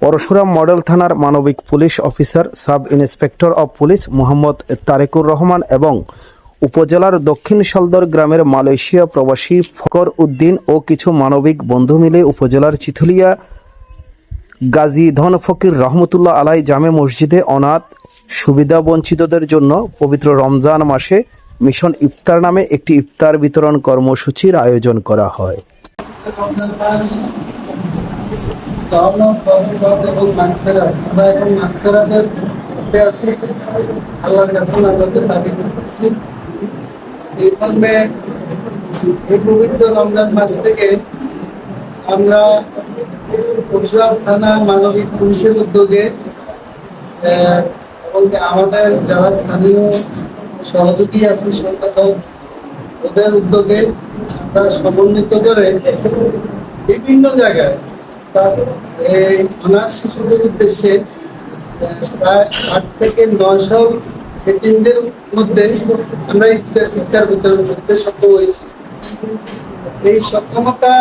Parashuram model থানার মানবিক police officer, sub inspector of police Mohammad Tarekur Rahman এবং উপজেলার দক্ষিণ শালদর গ্রামের মালয়েশিয়া প্রবাসী ফকর উদ্দিন ও কিছু মানবিক বন্ধু মিলে উপজেলার চিথুলিয়া গাজী ধন ফকির রহমতুল্লাহ আলাই জামে মসজিদে অনাথ, সুবিধা বঞ্চিতদের জন্য পবিত্র রমজান মাসে মিশন ইফতার নামে একটি ইফতার বিতরণ কর্মসূচির আয়োজন করা হয়। মাস রহমত এবং মাগফিরাত আমরা এখন মাগফিরাতের মধ্যে আছি। আল্লাহর কাছে নাজাতের দাবি করতেছি। এই মর্মে এই পবিত্র রমজান মাস থেকে আমরা পরশুরাম থানা মানবিক পুলিশের উদ্যোগে এবং আমাদের যারা স্থানীয় সহযোগী আছে, সংগঠক, ওদের উদ্যোগে আমরা সমন্বিত করে বিভিন্ন জায়গায় অনাথ শিশুদের উদ্দেশ্যে প্রায় আট থেকে নয়শো এটিনদের মধ্যে আমরা ইফতার বিতরণ করতে সক্ষম হয়েছি। এই সক্ষমতা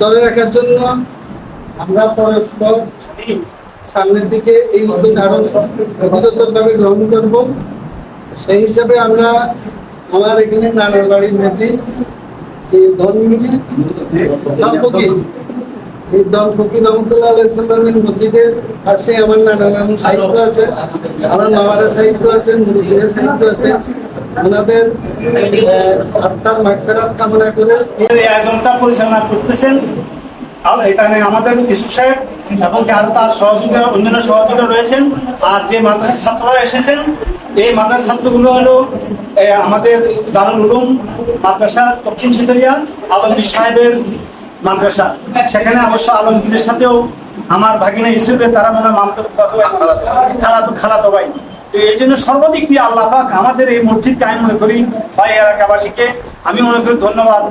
ধরে রাখার জন্য আমরা পরস্পর সামনের দিকে এই উদ্যোগ আরও ভাবে গ্রহণ করব। সেই হিসাবে আমরা আমার এখানে নানার বাড়ির এই ধর্মী এই দম্পতি রহমতুল্লাহ মসজিদের পাশে আমার নানা নানু সাহিত্য আছে, আমার মামারা সাহিত্য আছে সাহিত্য আছে। ওনাদের আত্মার কামনা করে এই আয়োজনটা পরিচালনা করতেছেন আর এখানে আমাদের ইসুফ সাহেব এবং আরও তার সহযোগীরা, অন্যান্য সহযোগীরা রয়েছেন। আর যে মাদ্রাসার ছাত্ররা এসেছেন, এই মাদ্রাসার ছাত্রগুলো হলো আমাদের দারুল উলুম মাদ্রাসা দক্ষিণ সিতরিয়া আলমগীর সাহেবের মাদ্রাসা। সেখানে অবশ্য আলমগীরের সাথেও আমার ভাগিনা হিসেবে তারা মনে হয় খালাতো খালাতো ভাই। তো এই জন্য সর্বাধিক দিয়ে আল্লাহ পাক আমাদের এই মসজিদ আমি মনে করি ভাই এলাকাবাসীকে। আমি মনে করি ধন্যবাদ।